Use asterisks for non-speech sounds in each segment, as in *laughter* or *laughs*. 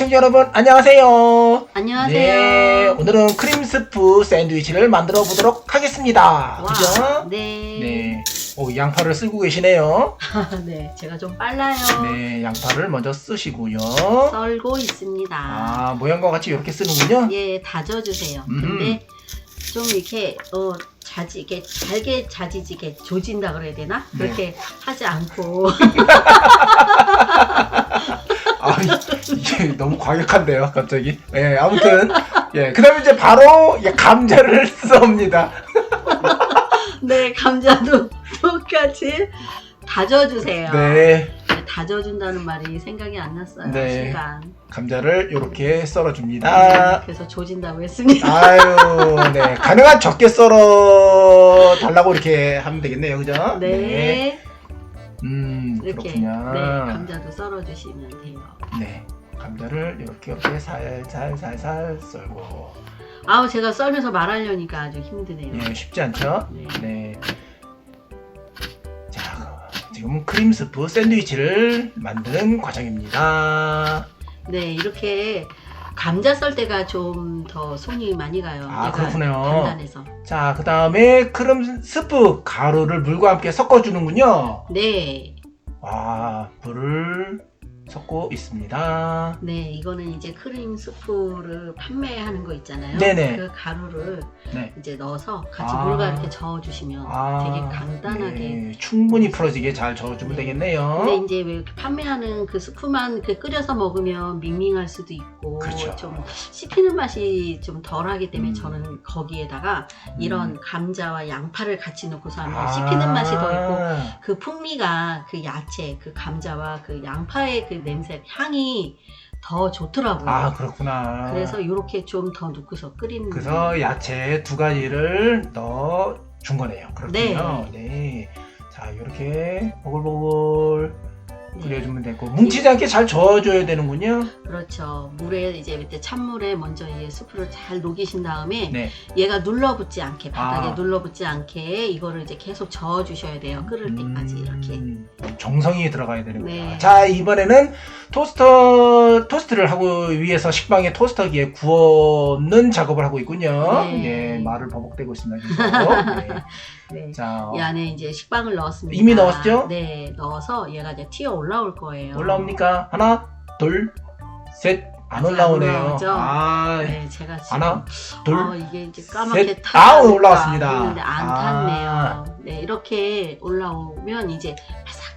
시청자 여러분 안녕하세요. 안녕하세요. 네, 오늘은 크림 스프 샌드위치를 만들어 보도록 하겠습니다. 와, 그죠? 네. 네. 오, 양파를 쓸고 계시네요. *laughs* 네, 제가 좀 빨라요. 네, 양파를 먼저 쓰시고요. 썰고 있습니다. 아, 모양과 같이 이렇게 쓰는군요. 예, 다져주세요. 음. 근데 좀 이렇게 어 자지게 잘게 자지지게 조진다 그래야 되나? 네. 그렇게 하지 않고 아, *laughs* 이- 이게 너무 과격한데요, 갑자기. 예, 아무튼 예, 그다음에 이제 바로 예, 감자를 *laughs* 썹니다. 네 감자도 똑같이 다져주세요. 네, 네, 다져준다는 말이 생각이 안 났어요. 네. 순간. 감자를 이렇게 네, 썰어 줍니다. 그래서 조진다고 했습니다. 아유, 네, 가능한 적게 썰어 달라고 이렇게 하면 되겠네요, 그죠? 네. 음, 이렇게 그렇군요. 네 감자도 썰어주시면 돼요. 네, 감자를 이렇게 이렇게 살살 살살 썰고. 아우 제가 썰면서 말하려니까 아주 힘드네요. 예, 쉽지 않죠? 네. 네. 자, 지금 크림 스프 샌드위치를 만드는 과정입니다. 네, 이렇게 감자 썰 때가 좀 더 손이 많이 가요. 아, 그렇군요. 단단해서. 자, 그 다음에 크림 스프 가루를 물과 함께 섞어주는군요. 네, 와, 물을 섞고 있습니다. 네, 이거는 이제 크림 스프를 판매하는 거 있잖아요. 네네. 그 가루를 네. 이제 넣어서 같이 아. 물과 이렇게 저어주시면 아, 되게 간단하게. 네, 충분히 풀어지게 잘 저어주면 네. 되겠네요. 근데 이제 왜 이렇게 판매하는 그 스프만 이렇게 끓여서 먹으면 밍밍할 수도 있고 그렇죠. 좀 씹히는 맛이 좀 덜하기 때문에 음. 저는 거기에다가 이런 감자와 양파를 같이 넣고서 하면 아. 씹히는 맛이 더 있고 그 풍미가 그 야채, 그 감자와 그 양파의 그 냄새, 향이 더 좋더라고요. 아, 그렇구나. 그래서 이렇게 좀 더 넣고서 끓이는. 그래서 야채 두 가지를 넣어 준 거네요. 그렇군요. 네. 자, 이렇게 보글보글 네, 끓여주면 되고 뭉치지 않게 잘 저어줘야 되는군요. 그렇죠. 물에 이제 밑에 찬물에 먼저 이 스프를 잘 녹이신 다음에 네. 얘가 눌러붙지 않게 바닥에 아. 눌러붙지 않게 이거를 이제 계속 저어 주셔야 돼요. 끓을 때까지 이렇게. 음, 정성이 들어가야 되는구나. 네. 자, 이번에는 토스터, 토스트를 하고 위해서 식빵에 토스터기에 구워는 작업을 하고 있군요. 네. 예, 말을 버벅대고 있습니다. 계속. 네. *laughs* 네. 자, 이 안에 이제 식빵을 넣었습니다. 이미 넣었죠? 네, 넣어서 얘가 이제 튀어 올라올 거예요. 올라옵니까? 하나, 둘, 셋. 안 아직 안 올라오네요. 올라오죠? 아, 네, 제가 지금 하나, 둘, 어, 이게 이제 까맣게 셋. 타고 아우, 올라왔습니다. 했는데 안 아. 탔네요. 네, 이렇게 올라오면 이제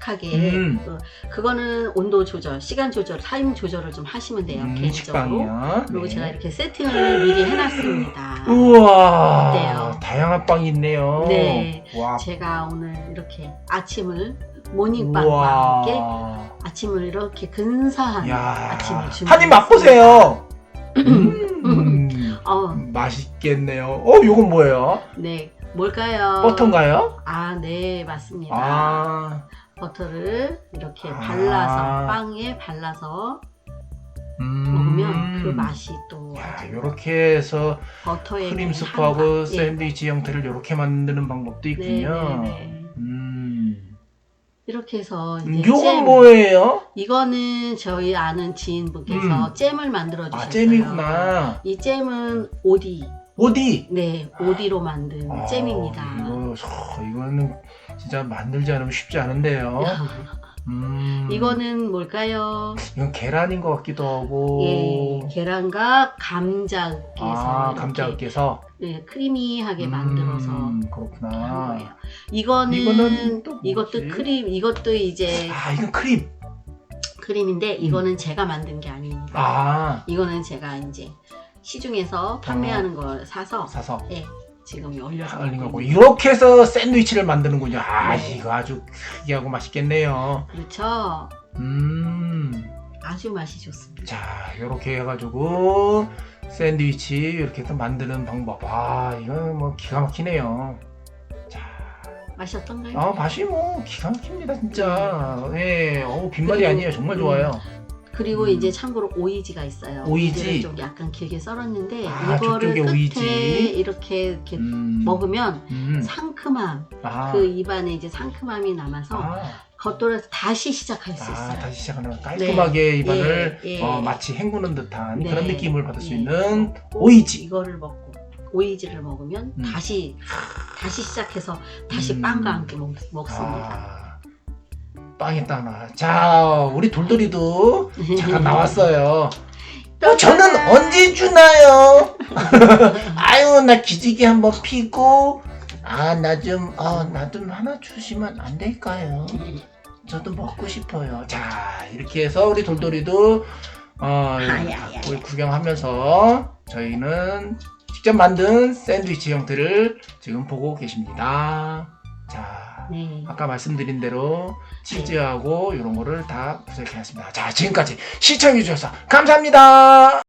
바삭하게 음. 어, 그거는 온도 조절, 시간 조절, 타임 조절을 좀 하시면 돼요. 음, 개인적으로. 식빵이요. 그리고 네. 제가 이렇게 세팅을 미리 해놨습니다. 우와, 어때요? 다양한 빵이 있네요. 네. 와, 제가 오늘 이렇게 아침을 모닝빵과 함께 우와. 아침을 이렇게 근사한 야, 아침을 준비. 한입 맛보세요. 음, 어, 맛있겠네요. 어, 요건 뭐예요? 네, 뭘까요? 버터인가요? 아, 네, 맞습니다. 아, 버터를 이렇게 아. 발라서 빵에 발라서 음. 먹으면 그 맛이 또 야, 아주 요렇게 해서 버터의 크림 그 스프하고 예. 샌드위치 형태를 요렇게 만드는 방법도 있군요. 네, 네, 네. 음. 이렇게 해서 이제 요건 잼. 뭐예요? 이거는 저희 아는 지인분께서 음. 잼을 만들어 주셨어요. 아, 잼이구나. 이 잼은 오디, 어디? 네, 오디로 만든 아, 잼입니다. 이거, 저, 이거는 진짜 만들지 않으면 쉽지 않은데요. *laughs* 음. 이거는 뭘까요? 이건 계란인 것 같기도 하고. 예, 계란과 감자께서 아, 이렇게, 감자께서 네, 크리미하게 만들어서 음, 한 그렇구나. 거예요. 이거는 이거는 또 뭐지? 이것도 크림, 이것도 이제 아, 이건 크림. 크림인데 이거는 제가 만든 게 아닙니다. 아, 이거는 제가 이제 시중에서 판매하는 걸 사서 사서 예, 지금 올려서 먹고 거고 이렇게 해서 샌드위치를 만드는군요. 아, 네. 이거 아주 크기하고 맛있겠네요. 그렇죠. 음, 아주 맛이 좋습니다. 자, 이렇게 해가지고 샌드위치 이렇게 해서 만드는 방법. 아, 이건 뭐 기가 막히네요. 자, 맛이 어떤가요? 아, 맛이 뭐 기가 막힙니다, 진짜. 예, 어, 빈말이 그리고, 아니에요. 정말 음, 좋아요. 그리고 음. 이제 참고로 오이지가 있어요. 오이지? 오이지를 좀 약간 길게 썰었는데 아, 이거를 끝에 오이지. 이렇게 이렇게 음, 먹으면 음, 상큼함, 아, 그 입안에 이제 상큼함이 남아서 아, 겉돌아서 다시 시작할 수 아, 있어요. 다시 시작하는 깔끔하게 입안을 예, 예. 어, 마치 헹구는 듯한 네. 그런 느낌을 받을 수 예. 있는 오이지. 이거를 먹고 오이지를 먹으면 음. 다시 다시 시작해서 다시 음. 빵과 함께 먹, 먹습니다. 아, 빵이 딱 나와. 자, 우리 돌돌이도 *laughs* 잠깐 나왔어요. 어, 저는 언제 주나요? *laughs* 아유, 나 기지개 한번 피고, 아, 나 좀, 어, 나 좀 하나 주시면 안 될까요? 저도 먹고 싶어요. 자, 이렇게 해서 우리 돌돌이도, 어. 우리 구경하면서 저희는 직접 만든 샌드위치 형태를 지금 보고 계십니다. 자, 네. 아까 말씀드린 대로 치즈하고 이런 거를 다 구색해 놨습니다. 자, 지금까지 시청해 주셔서 감사합니다.